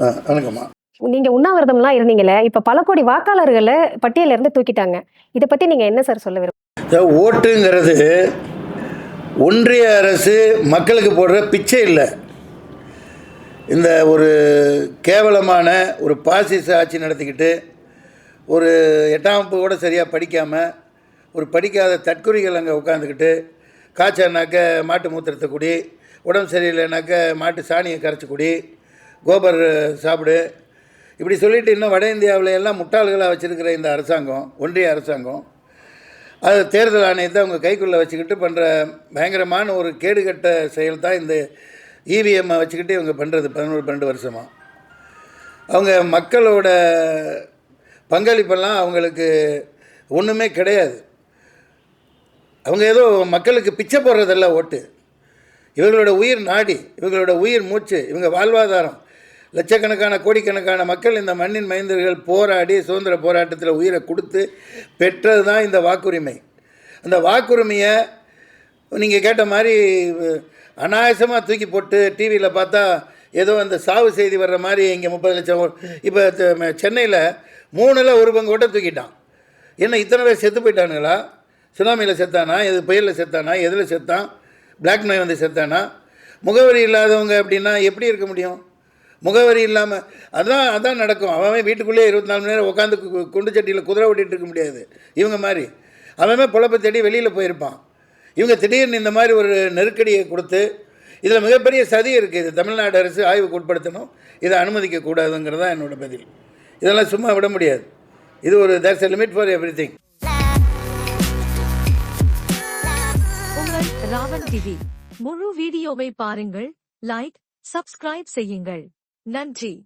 வணக்கம்மா. நீங்க உண்ணாவிரதம்லாம் இருந்தீங்களே இப்ப பல கோடி வாக்காளர்களை பட்டியல இருந்து தூக்கிட்டாங்க. இதை பத்தி நீங்க என்ன சார் சொல்ல அதாவது ஓட்டுங்கிறது ஒன்றிய அரசு மக்களுக்கு போடுற பிச்சை இல்லை. இந்த ஒரு கேவலமான ஒரு பாசிச ஆட்சி நடத்திக்கிட்டு ஒரு எட்டாம் வகுப்பு கூட சரியாக படிக்காமல் ஒரு படிக்காத தற்குறிகள் அங்கே உட்காந்துக்கிட்டு காய்ச்சல்னாக்க மாட்டு மூத்திரத்தை குடி உடம்பு சரியில்லைனாக்க மாட்டு சாணியை கரைச்சி குடி கோபர் சாப்பிடு. இப்படி சொல்லிட்டு இன்னும் வட இந்தியாவில் எல்லாம் முட்டாள்களாக வச்சுருக்கிற இந்த அரசாங்கம் ஒன்றிய அரசாங்கம் அது தேர்தல் ஆணையத்தை அவங்க கைக்குள்ளே வச்சுக்கிட்டு பண்ணுற பயங்கரமான ஒரு கேடுகட்ட செயல் தான் இந்த இவிஎம்மை வச்சுக்கிட்டு இவங்க பண்ணுறது பதினோரு பன்னெண்டு வருஷமாக அவங்க மக்களோட பங்களிப்பெல்லாம் அவங்களுக்கு ஒன்றுமே கிடையாது. அவங்க ஏதோ மக்களுக்கு பிச்சை போடுறதெல்லாம் ஓட்டு. இவங்களோட உயிர் நாடி இவங்களோட உயிர் மூச்சு இவங்க வாழ்வாதாரம் லட்சக்கணக்கான கோடிக்கணக்கான மக்கள் இந்த மண்ணின் மைந்தர்கள் போராடி சுதந்திர போராட்டத்தில் உயிரை கொடுத்து பெற்றது தான் இந்த வாக்குரிமை. அந்த வாக்குரிமையை நீங்கள் கேட்ட மாதிரி அனாயசமாக தூக்கி போட்டு டிவியில் பார்த்தா ஏதோ அந்த சாவு செய்தி வர்ற மாதிரி இங்கே முப்பது லட்சம் இப்போ சென்னையில் மூணில் ஒரு பங்கு கூட தூக்கிட்டான். என்ன இத்தனை பேர் செத்து போயிட்டானுங்களா? சுனாமியில் செத்தானா? எது புயலில் செத்தானா? எதில் செத்தான்? பிளாக் நோய் வந்து செத்தானா? முகவரி இல்லாதவங்க அப்படின்னா எப்படி இருக்க முடியும்? முகவரி இல்லாமல் அதான் அதான் நடக்கும். அவன் வீட்டுக்குள்ளேயே இருபத்தி நாலு மணி நேரம் உட்காந்து குண்டு சட்டியில் குதிரை ஓட்டிகிட்டு இருக்க முடியாது. இவங்க மாதிரி. அவன் அவன் தேடி வெளியில் போயிருப்பான். இவங்க திடீர்னு இந்த மாதிரி ஒரு நெருக்கடியை கொடுத்து இதில் மிகப்பெரிய சதி இருக்குது இது தமிழ்நாடு அரசு ஆய்வுக்கு உட்படுத்தணும். இதை அனுமதிக்கக்கூடாதுங்கிறது தான் என்னோட பதில். இதெல்லாம் சும்மா விட முடியாது. இது ஒரு there's a limit for everything Ravan TV. முழு வீடியோவை பாருங்கள் லைக் சப்ஸ்கிரைப் செய்யுங்கள். நன்றி